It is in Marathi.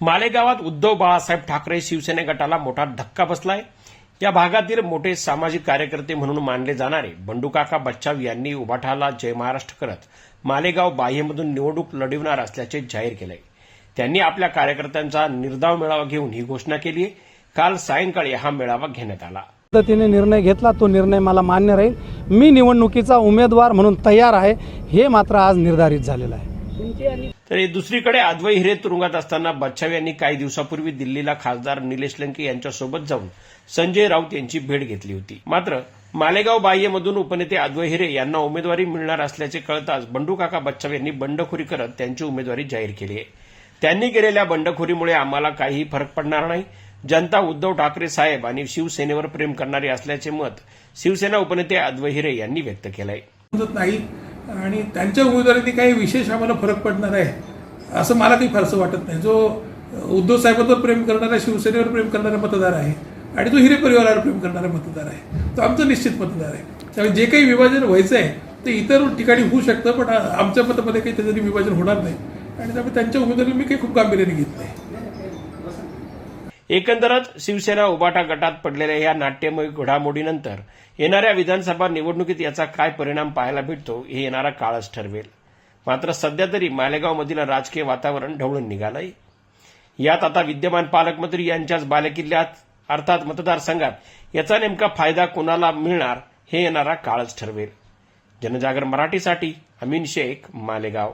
मालेगावात उद्धव बाळासाहेब ठाकरे शिवसेने गटाला मोठा धक्का बसलाय. या भागातील मोठे सामाजिक कार्यकर्ते म्हणून मानले जाणारे बंडूकाका बच्चाव यांनी उभाठाला जय महाराष्ट्र करत मालेगाव बाह्यमधून निवडणूक लढविणार असल्याचे जाहीर केले त्यांनी आपल्या कार्यकर्त्यांचा निर्धाव मेळावा घेऊन ही घोषणा केली आहे काल सायंकाळी हा मेळावा घेण्यात आला. पद्धतीने निर्णय घेतला तो निर्णय मला मान्य राहील. मी निवडणुकीचा उमेदवार म्हणून तयार आहे हे मात्र आज निर्धारित झालेलं आहे. तर दुसरीकडे अद्वै हिरे तुरुंगात असताना बच्छाव यांनी काही दिवसापूर्वी दिल्लीला खासदार निलेश लंके यांच्यासोबत जाऊन संजय राऊत यांची भेट घेतली होती. मात्र मालेगाव बाह्यमधून उपनेते अद्वै हिरे यांना उमेदवारी मिळणार असल्याचे कळताच बंडूकाका बच्छाव यांनी बंडखोरी करत त्यांची उमेदवारी जाहीर केली आहे. त्यांनी केलेल्या बंडखोरीमुळे आम्हाला काहीही फरक पडणार नाही. जनता उद्धव ठाकरे साहेब आणि शिवसेनेवर प्रेम करणारी असल्याचे मत शिवसेना उपनेते अद्वै हिरे यांनी व्यक्त केलं आहे आणि त्यांच्या उमेदवारीने काही विशेष आम्हाला फरक पडणार आहे असं मला काही फारसं वाटत नाही. जो उद्धव साहेबांवर प्रेम करणारा शिवसेनेवर प्रेम करणारा मतदार आहे आणि तो हिरे परिवारावर प्रेम करणारा मतदार आहे तो आमचा निश्चित मतदार आहे. त्यामुळे जे काही विभाजन व्हायचं आहे ते इतर ठिकाणी होऊ शकतं पण आमच्या मतामध्ये काही त्याचं विभाजन होणार नाही. आणि त्यामुळे त्यांच्या उमेदवारी मी काही खूप गांभीर्याने घेत नाही एकंदरच शिवसेना उबाटा गटात पडलेल्या या नाट्यमय घडामोडीनंतर येणाऱ्या विधानसभा निवडणुकीत याचा काय परिणाम पाहायला भेटतो हे येणारा काळच ठरवेल. मात्र सध्या तरी मालेगावमधील राजकीय वातावरण ढवळून निघालंय. यात आता विद्यमान पालकमंत्री यांच्याच बालेकिल्ल्यात अर्थात मतदारसंघात याचा नेमका फायदा कोणाला मिळणार हे येणारा काळच ठरवेल. जनजागर मराठीसाठी अमीन शेख मालेगाव.